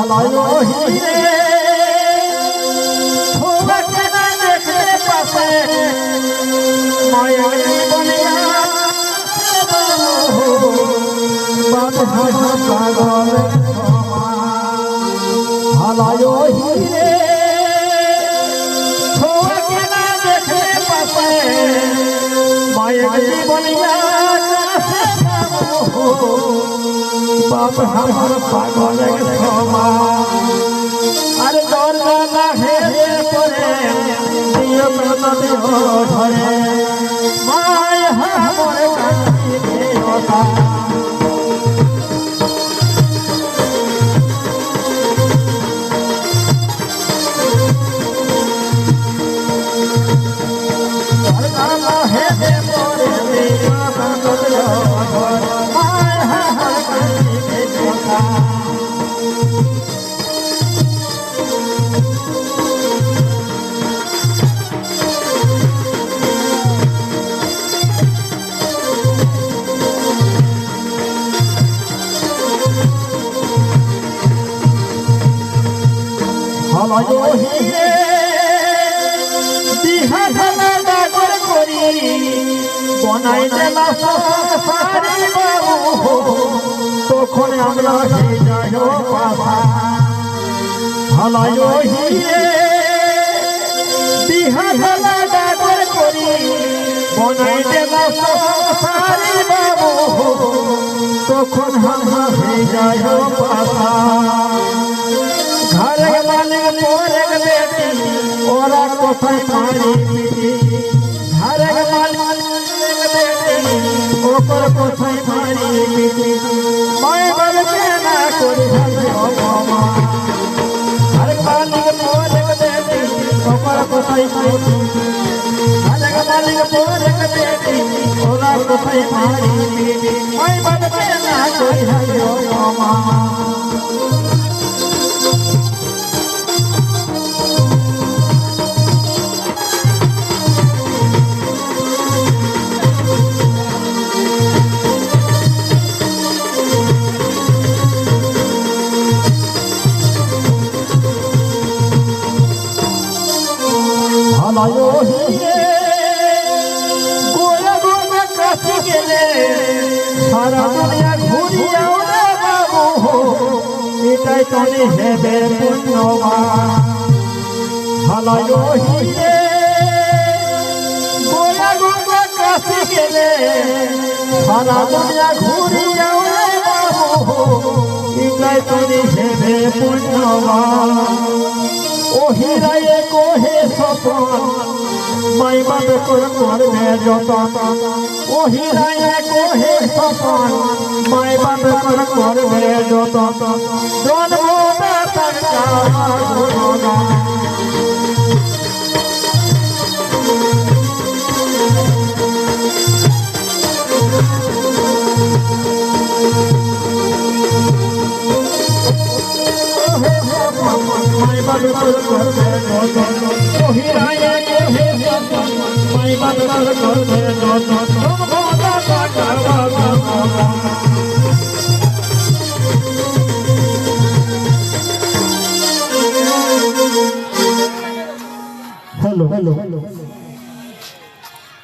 ভালো হিরে পাশে মায়া বনিয়া বাদ পাগল ভালো হিরে না বাপ আমার পাগল আরে দরজা হে পরে দিয়ে ধরে। ভালো হিরে বিহা ধানা বাবু তখন আমরা হয়ে যাই পাশা ভালো হিরে বিহা ধানা বাবু তখন আমরা হয়ে যাই ওরা কোথায় পানি ঘরে মালিক বেটি ওপর কোথায় পানি মায় বাবকে না করি ঘরে মালিক মোরে বেটি ওপর কোথায় পানি ঘরে মালিক মোরে বেটি ওরা কোথায় পানি মায় বাবকে না করি ভালো হিরে গোয়া গোয়া কাছে গেলে সারা দুনিয়া ঘুরিয়াও রে বাবু। এটাই তনে হেবে পুণ্যবান। ভালো হিরে গোয়া গোয়া কাছে গেলে সারা দুনিয়া ঘুরিয়াও বাবু। এটাই তনে হেবে পুণ্যবান। اهو ڪوهي مائي بابي پر ڪرائي ڪوهي مائي بابي پر ڪر Oh, here I am, here, here, here, my mother,